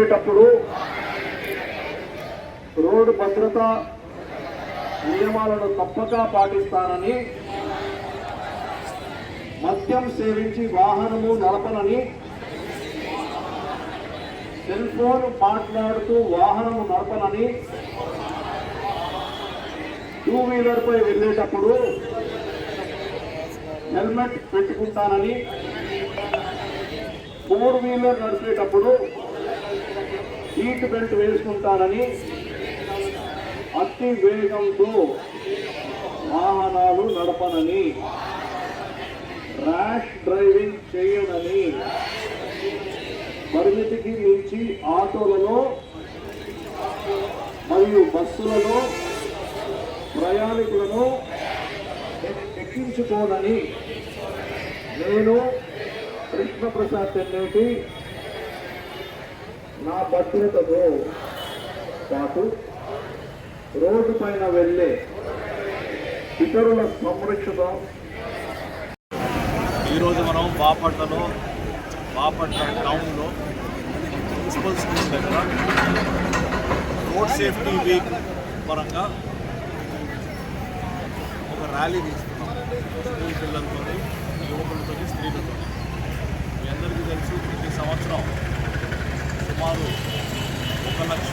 నడిపేటప్పుడు రోడ్డు భద్రత నియమాలను తప్పక పాటిస్తానని మద్యం సేవించి వాహనము నడపనని సెల్ ఫోన్ మాట్లాడుతూ వాహనము నడపనని టూ వీలర్ పై వెళ్ళేటప్పుడు హెల్మెట్ పెట్టుకుంటానని ఫోర్ వీలర్ నడిపేటప్పుడు సీట్ బెల్ట్ వేసుకుంటానని అతి వేగంతో వాహనాలు నడపనని ర్యాష్ డ్రైవింగ్ చేయనని పరిమితికి మించి ఆటోలలో మరియు బస్సులలో ప్రయాణికులను ఎక్కించుకోనని నేను కృష్ణప్రసాద్ తెన్నేటి నా భద్రతతో పాటు రోడ్డు పైన వెళ్ళే ఇతరుల సంరక్షణ. ఈరోజు మనం బాపట్లలో బాపట్ల టౌన్లో మున్సిపల్ స్కూల్ దగ్గర రోడ్ సేఫ్టీ వీక్ పరంగా ఒక ర్యాలీ తీసుకున్నాం. స్కూల్ పిల్లలతో యువకులతో స్త్రీలతో మీ అందరికీ తెలుసు ప్రతి సంవత్సరం సుమారు ఒక లక్ష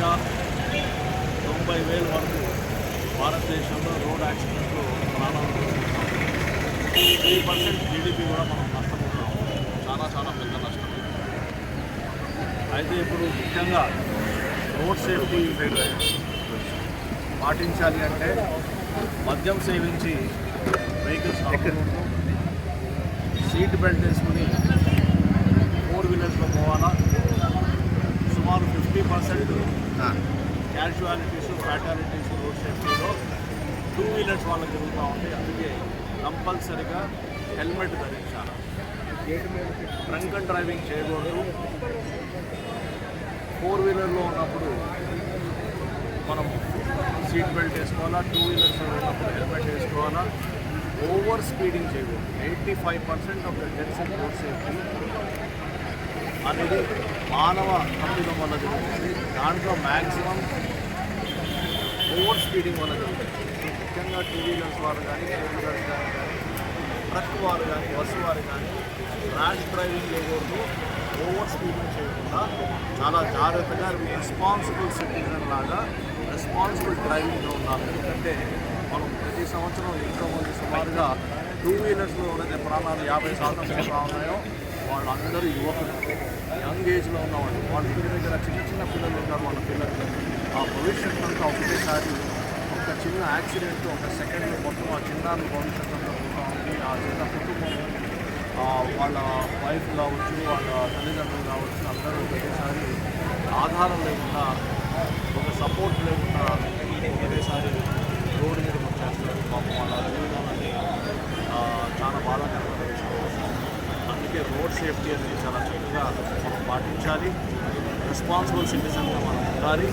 తొంభై వేల వరకు భారతదేశంలో రోడ్ యాక్సిడెంట్లు ప్రాణాలు త్రీ పర్సెంట్ జీడిపి కూడా మనం నష్టపోతున్నాం. చాలా చాలా పెద్ద నష్టం. అయితే ఇప్పుడు ముఖ్యంగా రోడ్ సేఫ్టీ పాటించాలి అంటే మద్యం సేవించి వెహికల్స్ నడపకూడదు. సీట్ బెల్ట్ వేసుకుని ఫోర్ వీలర్స్లో పోవాలా? Fifty percent casualties fatalities road సేఫ్టీలో two wheelers వాళ్ళకి జరుగుతూ ఉంటాయి అందుకే కంపల్సరిగా హెల్మెట్ ధరించాలి. డ్రంక్ అండ్ డ్రైవింగ్ చేయకూడదు. ఫోర్ వీలర్లో ఉన్నప్పుడు మనం సీట్ బెల్ట్ వేసుకోవాలా టూ వీలర్స్ ఉన్నప్పుడు హెల్మెట్ వేసుకోవాలా. ఓవర్ స్పీడింగ్ చేయకూడదు. Eighty five percent of the deaths in road safety అనేది మానవ తప్పిదం వల్ల జరుగుతుంది. దాంట్లో మ్యాక్సిమం ఓవర్ స్పీడింగ్ వల్ల జరుగుతుంది. ముఖ్యంగా టూ వీలర్స్ వారు కానీ ఫోర్ వీలర్స్ కానీ కానీ ట్రక్ వారు కానీ బస్సు వారు కానీ ర్యాష్ డ్రైవింగ్ చేయకూడదు. ఓవర్ స్పీడింగ్ చేయకుండా చాలా జాగ్రత్తగా రెస్పాన్సిబుల్ సిటిజన్ లాగా రెస్పాన్సిబుల్ డ్రైవింగ్లో ఉండాలి. ఎందుకంటే మనం ప్రతి సంవత్సరం ఎంతో మంది సుమారుగా టూ వీలర్స్లో ఎవరైతే ప్రాణాలు యాభై శాతం పోతా ఉన్నాయో వాళ్ళందరూ యువకులు. యంగ్ ఉన్నామండి వాళ్ళ ఇంటి దగ్గర చిన్న చిన్న పిల్లలు ఉన్నారు వాళ్ళ పిల్లలు. ఆ భవిష్యత్ అంతా ఒకటేసారి ఒక చిన్న యాక్సిడెంట్ ఒక సెకండ్ మొత్తం ఆ చిన్నారి భవిష్యత్ అంతా ఉంది. ఆ చిన్న కుటుంబం వాళ్ళ వైఫ్ కావచ్చు వాళ్ళ తల్లిదండ్రులు కావచ్చు అందరూ ఒకేసారి ఆధారం లేకుండా ఒక సపోర్ట్ లేకుండా ఒకటేసారి రోడ్డు మీద వచ్చేస్తారు పాపం వాళ్ళ జీవితాన్ని ఆ, చాలా బాధాకరమైన విషయం అందుకే రోడ్ సేఫ్టీ అనేది చాలా చక్కగా మనం పాటించాలి. రెస్పాన్సిబుల్ సిటిజన్గా మనం ఉండాలి.